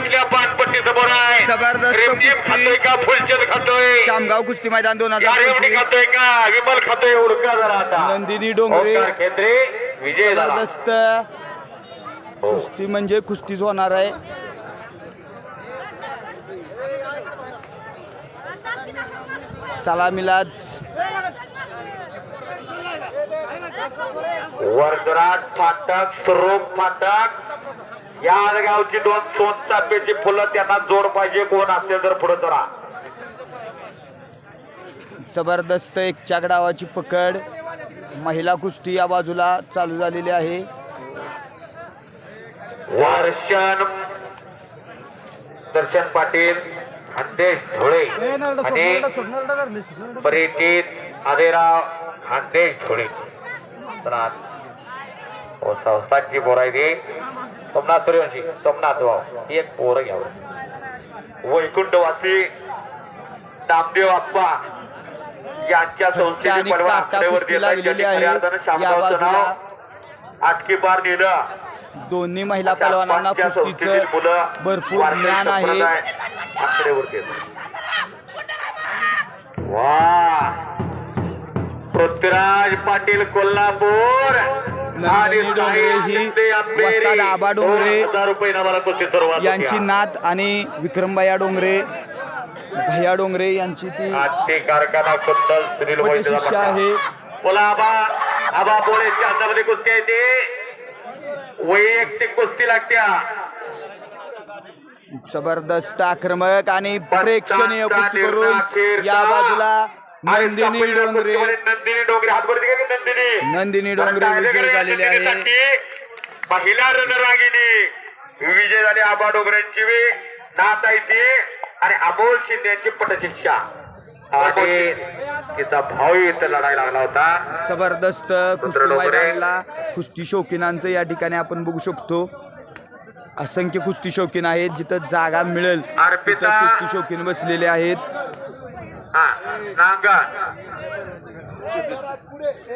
कुठल्या पानपट्टी समोर आहे? जबरदस्त. खातोय का फुलचंद खातोय? शामगाव कुस्ती मैदान दोन हजार खातोय का? विमल खातोय उडका जरा आता. नंदिनी डोंगरे. ओंकार खेत्रे विजय जबरदस्त हो. कुस्ती म्हणजे कुस्तीच होणार आहे. सलामीलाच वर्धराट फाटक स्वरूप फाटक. या गावची दोन सोन चापेची फुलं त्यांना जोड पाहिजे कोण असेल तर पुढे जरा जबरदस्त एक डावाची पकड. महिला कुस्ती या बाजूला चालू झालेली आहे. वर्षण दर्शन पाटील खंडेश धुळे आणि परिचित आदेराव खंडेश धुळे चला. हो संस्थांची बोरायची सोमनाथ सूर्यवंशी सोमनाथ भाऊ ही एक पोरं घ्यावं वैकुंठवासी नामदेव आप्पा यांच्या आणि संस्थेची परवा आहे आहे. नाव आटकी बार नेलं दोन्ही महिला पलवानांना कुस्तीचं भरपूर ज्ञान आहे. वा पृथ्वीराज पाटील कोल्हापूर नंदिनी डोंगरे ही. वस्ताद आबा डोंगरे यांची. नात आणि विक्रमबाया डोंगरे भैया डोंगरे यांची ती शिष्य. आहे बोला आबा आबा बोळेच्या हातामध्ये कुस्ती आहे ती वैयक्तिक कुस्ती लागत्या जबरदस्त आक्रमक आणि प्रेक्षणीय कुस्ती करून. या बाजूला नंदिनी डोंगरे. नंदिनी डोंगरे हात वरती घ्या की नंदिनी? नंदिनी डोंगरे विजयी झालेले आहे पहिला रणरागिणी. विजय झाले आबा डोंगरेंची बी. नात आहे ती. आणि अमोल शिंदे यांची पटशिष्या. आणि तिचा भाऊ इथं लढायला लागला होता. जबरदस्त कुस्ती डोंगरे. मैदानाला कुस्ती शौकीनांचं या ठिकाणी आपण बघू शकतो. असंख्य कुस्ती शौकीन आहेत. जिथं जागा मिळेल कुस्ती शौकीन बसलेले आहेत. हा नांगण.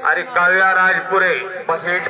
आणि काव्या राजपुरे महेश